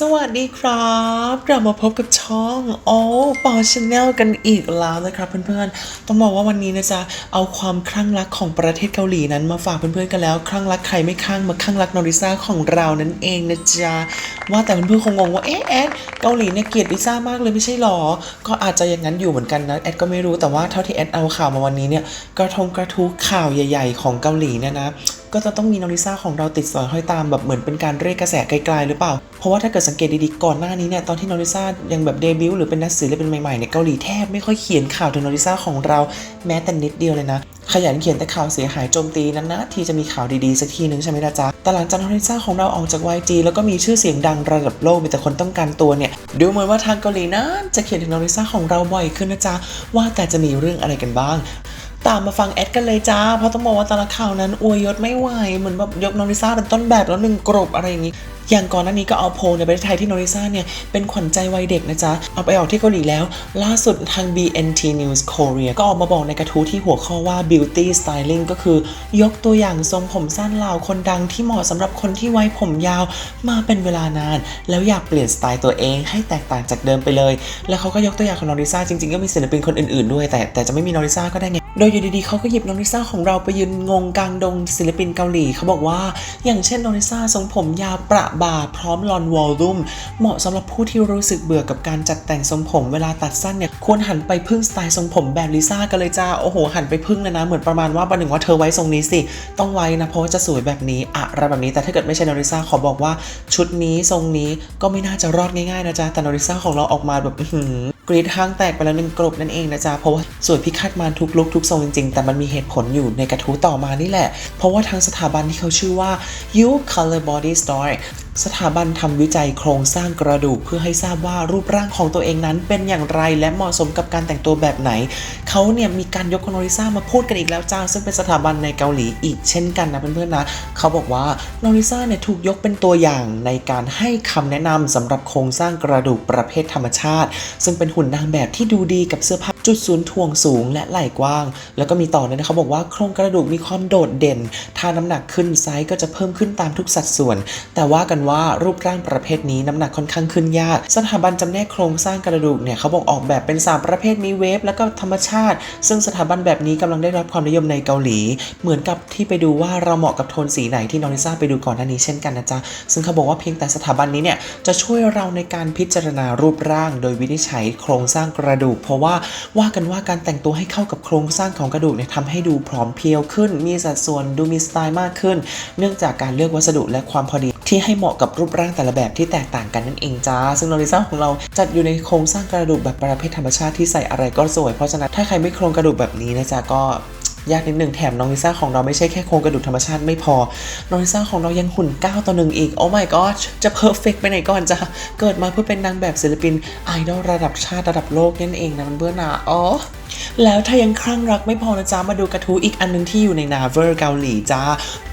สวัสดีครับ กลับมาพบกับช่องโอ้ปอชแนลกันอีกแล้วนะครับเพื่อนๆ ต้องบอกว่าวันนี้นะจ๊ะเอาความคลั่งรักของประเทศเกาหลีนั้นมาฝากเพื่อนๆกันแล้ว คลั่งรักใครไม่คลั่งมาคลั่งรักนอริซ่าของเรานั่นเองนะจ๊ะว่าแต่เพื่อนๆคงงงว่าเอ๊ะแอดเกาหลีเนี่ยเกลียดลิซ่ามากเลยไม่ใช่หรอ ก็อาจจะอย่างนั้นอยู่เหมือนกันนะแอดก็ไม่รู้แต่ว่าเท่าที่แอดเอาข่าวมาวันนี้เนี่ยกระทงกระทู้ข่าวใหญ่ ๆ ของเกาหลีเนี่ยนะ ก็จะต้องมีนอริซ่าของเราติดสอยห้อยตามแบบเหมือนเป็นการเรียกกระแสไกลๆหรือเปล่า เพราะว่าถ้าเกิดสังเกตดีๆก่อนหน้านี้เนี่ยตอนที่นอริซ่ายังแบบเดบิวต์หรือเป็นนักสื่อหรือเป็นใหม่ๆเนี่ยเกาหลีแทบไม่ค่อยเขียนข่าวถึงนอริซ่าของเราแม้แต่นิดเดียวเลยนะขยันเขียนแต่ข่าวเสียหายโจมตีนั้นนะทีจะมีข่าวดีๆสักทีนึงใช่ไหมล่ะจ๊ะแต่หลังจากนอริซ่าของเราออกจาก YG แล้วก็มีชื่อเสียงดังระดับโลกมีแต่คนต้องการตัวเนี่ยดูเหมือนว่าทางเกาหลีนั้นจะเขียนถึงนอริซ่าของเราบ่อยขึ้นนะจ๊ะว่าแต่จะมีเรื่องอะไรกันบ้าง ตามมาฟังแอดกันเลยจ้า เพราะต้องบอกว่าแต่ละข่าวนั้นอวยยศไม่ไหว เหมือนแบบยกน้องลิซ่าเป็นต้นแบบแล้วหนึ่งกรบอะไรอย่างนี้ อย่างก่อนหน้านี้ก็เอาโพลในประเทศไทยที่โนริซ่าเนี่ยเป็นขวัญใจวัยเด็กนะจ๊ะ เอาไปออกที่เกาหลีแล้ว ล่าสุดทาง BNT News Korea ก็ออกมาบอกในกระทู้ที่หัวข้อว่า beauty styling ก็คือยกตัวอย่างทรงผมสั้นเหล่าคนดังที่เหมาะสำหรับคนที่ไว้ผมยาวมาเป็นเวลานาน แล้วอยากเปลี่ยนสไตล์ตัวเองให้แตกต่างจากเดิมไปเลย แล้วเขาก็ยกตัวอย่างของโนริซ่าจริงๆก็มีศิลปินคนอื่นๆด้วย แต่แต่จะไม่มีโนริซ่าก็ได้ไงโดยอยู่ดีๆเขาก็หยิบโนริซ่าของเราไปยืนงงกลางดงศิลปินเกาหลีเขาบอกว่า อย่างเช่นโนริซ่าทรงผมยาวประบ่าพร้อมลอนวอลลุ่มเหมาะสำหรับผู้ที่รู้สึกเบื่อกับการจัดแต่งทรงผมเวลาตัดสั้นเนี่ยควรหันไปพึ่งสไตล์ทรงผมแบบลิซ่ากันเลยจ้า โอ้โห หันไปพึ่งนะนะ เหมือนประมาณว่าประหนึ่งว่าเธอไว้ทรงนี้สิ ต้องไว้นะ เพราะจะสวยแบบนี้อะไรแบบนี้แต่ถ้าเกิดไม่ใช่นอริซ่าขอบอกว่าชุดนี้ทรงนี้ก็ไม่น่าจะรอดง่ายๆนะจ๊ะแต่นอริซ่าของเราออกมาแบบหืกรีดห้างแตกไปแล้วหนึ่งกรบนั่นเองนะจ๊ะ เพราะว่าสวยพิคัดมาทุกลุกทุกทรงจริงๆ แต่มันมีเหตุผลอยู่ในกระทู้ต่อมานี่แหละ เพราะว่าทางสถาบันที่เขาชื่อว่า You Color Body Store สถาบันทำวิจัยโครงสร้างกระดูกเพื่อให้ทราบว่ารูปร่างของตัวเองนั้นเป็นอย่างไรและเหมาะสมกับการแต่งตัวแบบไหน เขาเนี่ยมีการยกคอนอริซ่ามาพูดกันอีกแล้วจ้าซึ่งเป็นสถาบันในเกาหลีอีกเช่นกันนะเพื่อนๆนะ เขาบอกว่านอริซ่าเนี่ยถูกยกเป็นตัวอย่างในการให้คำแนะนำสำหรับโครงสร้างกระดูกประเภทธรรมชาติ ซึ่งเป็นหุ่นนางแบบที่ดูดีกับเสื้อผ้า จุดศูนย์ถ่วงสูงและไหล่กว้าง แล้วก็มีต่อเลยนะเขาบอกว่าโครงกระดูกมีความโดดเด่น ถ้าน้ำหนักขึ้นไซส์ก็จะเพิ่มขึ้นตามทุกสัดส่วน แต่ว่ากันว่ารูปร่างประเภทนี้น้ำหนักค่อนข้างขึ้นยาก สถาบันจำแนกโครงสร้างกระดูกเนี่ยเขาบอกออกแบบเป็น 3 ประเภทมีเวฟแล้วก็ธรรมชาติ ซึ่งสถาบันแบบนี้กำลังได้รับความนิยมในเกาหลี เหมือนกับที่ไปดูว่าเราเหมาะกับโทนสีไหนที่น้อริซ่าไปดูก่อนหน้านี้เช่นกันนะจ๊ะซึ่งเขาบอกว่าเพียงแต่สถาบันนี้เนี่ยจะช่วยเราในการพิจารณารูปร่าง โดยวินิจฉัยโครงสร้างกระดูก เพราะว่าว่ากันว่าการแต่งตัวให้เข้ากับโครงสร้างของกระดูกเนี่ยทำให้ดูผอมเพรียวขึ้น มีสัดส่วนดูมีสไตล์มากขึ้น เนื่องจากการเลือกวัสดุและความพอดี ที่ให้เหมาะกับรูปร่างแต่ละแบบที่แตกต่างกันนั่นเองจ้า ซึ่งนอริซ่าของเราจัดอยู่ในโครงสร้างกระดูกแบบประเภทธรรมชาติที่ใส่อะไรก็สวย เพราะฉะนั้นถ้าใครไม่โครงกระดูกแบบนี้นะจ๊ะก็ ยากนิดหนึ่งแถมน้องลิซ่าของเราไม่ใช่แค่โครงกระดูกธรรมชาติไม่พอ น้องลิซ่าของเรายังหุ่น 9 ต่อหนึ่งอีก โอ้ my god จะเพอร์เฟกไปไหนก่อนจะเกิดมาเพื่อเป็นนางแบบศิลปินไอดอลระดับชาติระดับโลกนั่นเองนะมันเบื่อหนาอ๋อ แล้วถ้ายังคลั่งรักไม่พอนะจ๊ะ มาดูกระทู้อีกอันหนึงที่อยู่ในนาเวอร์เกาหลีจ้า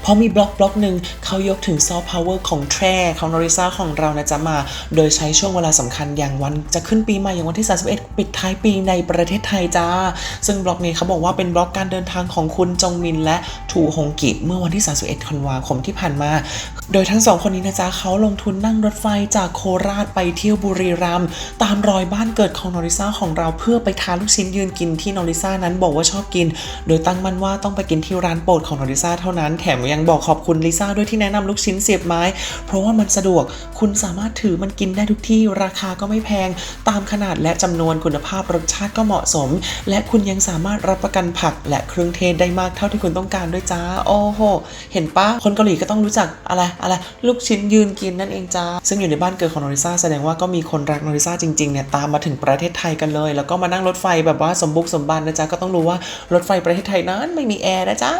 เพราะมีบล็อกบล็อกหนึ่งเขายกถึงซอฟต์พาวเวอร์ของแทรของนอริซ่าของเรานะจ๊ะมา โดยใช้ช่วงเวลาสำคัญอย่างวันจะขึ้นปีใหม่อย่างวันที่ 31 ปิดท้ายปีในประเทศไทยจ้า ซึ่งบล็อกนี้เขาบอกว่าเป็นบล็อกการเดินทางของคุณจงมินและถูฮงกิเมื่อวันที่ 31ธันวาคมที่ผ่านมา โดยทั้งสองคนนี้นะจ๊ะเขาลงทุนนั่งรถไฟจากโคราชไปเที่ยวบุรีรัมย์ตามรอยบ้านเกิดของนอริซ่าของเราเพื่อไปทานลูกชิ้นยืนกินที่นอริซ่านั้นบอกว่าชอบกิน โดยตั้งมั่นว่าต้องไปกินที่ร้านโปรดของนอริซ่าเท่านั้น แถมยังบอกขอบคุณลิซ่าด้วยที่แนะนำลูกชิ้นเสียบไม้ เพราะว่ามันสะดวก คุณสามารถถือมันกินได้ทุกที่ ราคาก็ไม่แพง ตามขนาดและจำนวนคุณภาพรสชาติก็เหมาะสม และคุณยังสามารถรับประกันผักและเครื่องเทศได้มากเท่าที่คุณต้องการด้วยจ้า โอ้โห เห็นปะคนเกาหลีก็ต้องรู้จักอะไรอะไรลูกชิ้นยืนกินนั่นเองจ้า ซึ่งอยู่ในบ้านเกิดของนอริซ่าแสดงว่าก็มีคนรักนอริซ่าจริงๆเนี่ยตามมาถึงประเทศไทยกันเลย แล้วก็มานั่งรถไฟแบบว่าสมบุกสมบันนะจ๊ะก็ต้องรู้ว่ารถไฟประเทศไทยนั้นไม่มีแอร์นะจ๊ะ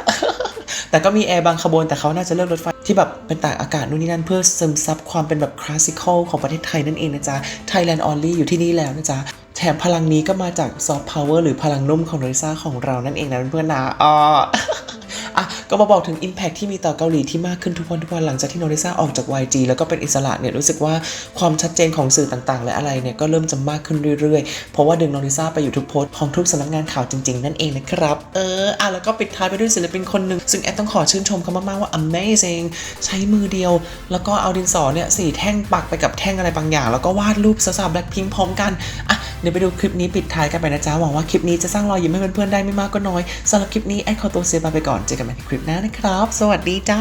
แต่ก็มีแอร์บางขบวนแต่เขาน่าจะเลือกรถไฟที่แบบเป็นตากอากาศนู่นนี่นั่นเพื่อซึมซับความเป็นแบบคลาสสิคอลของประเทศไทยนั่นเองนะจ๊ะ Thailand Only อยู่ที่นี่แล้วนะจ๊ะแถมพลังนี้ก็มาจากซอฟต์พาวเวอร์หรือพลังนุ่มของโดริซ่าของเรานั่นเองนะเพื่อนๆนะอ๋อ อะก็มาบอกถึง Impact ที่มีต่อเกาหลีที่มากขึ้นทุกวันทุกวันหลังจากที่โนริซาออกจาก YG แล้วก็เป็นอิสระเนี่ยรู้สึกว่าความชัดเจนของสื่อต่างๆ และอะไรเนี่ยก็เริ่มจะมากขึ้นเรื่อยๆ เพราะว่าดึงโนริซาไปอยู่ทุกโพสต์ของทุกสำนักงานข่าวจริงๆ นั่นเองนะครับเอออะแล้วก็ปิดท้ายไปด้วยศิลปินคนหนึ่งซึ่งแอดต้องขอชื่นชมเขามากๆว่า amazing ใช้มือเดียว แล้วก็เอาดินสอเนี่ยสี่แท่งปักไปกับแท่งอะไรบางอย่าง แล้วก็วาดรูปสาวๆแบล็คพิงพร้อมกันอะ เดี๋ยวไปดูคลิปนี้ปิดท้ายกันไปนะจ๊ะหวังว่าคลิปนี้จะสร้างรอยยิ้มให้เพื่อนๆได้ไม่มากก็น้อยสำหรับคลิปนี้แอดขอตัวเซบายไปก่อนเจอกันใหม่ในคลิปหน้านะครับ สวัสดีจ้า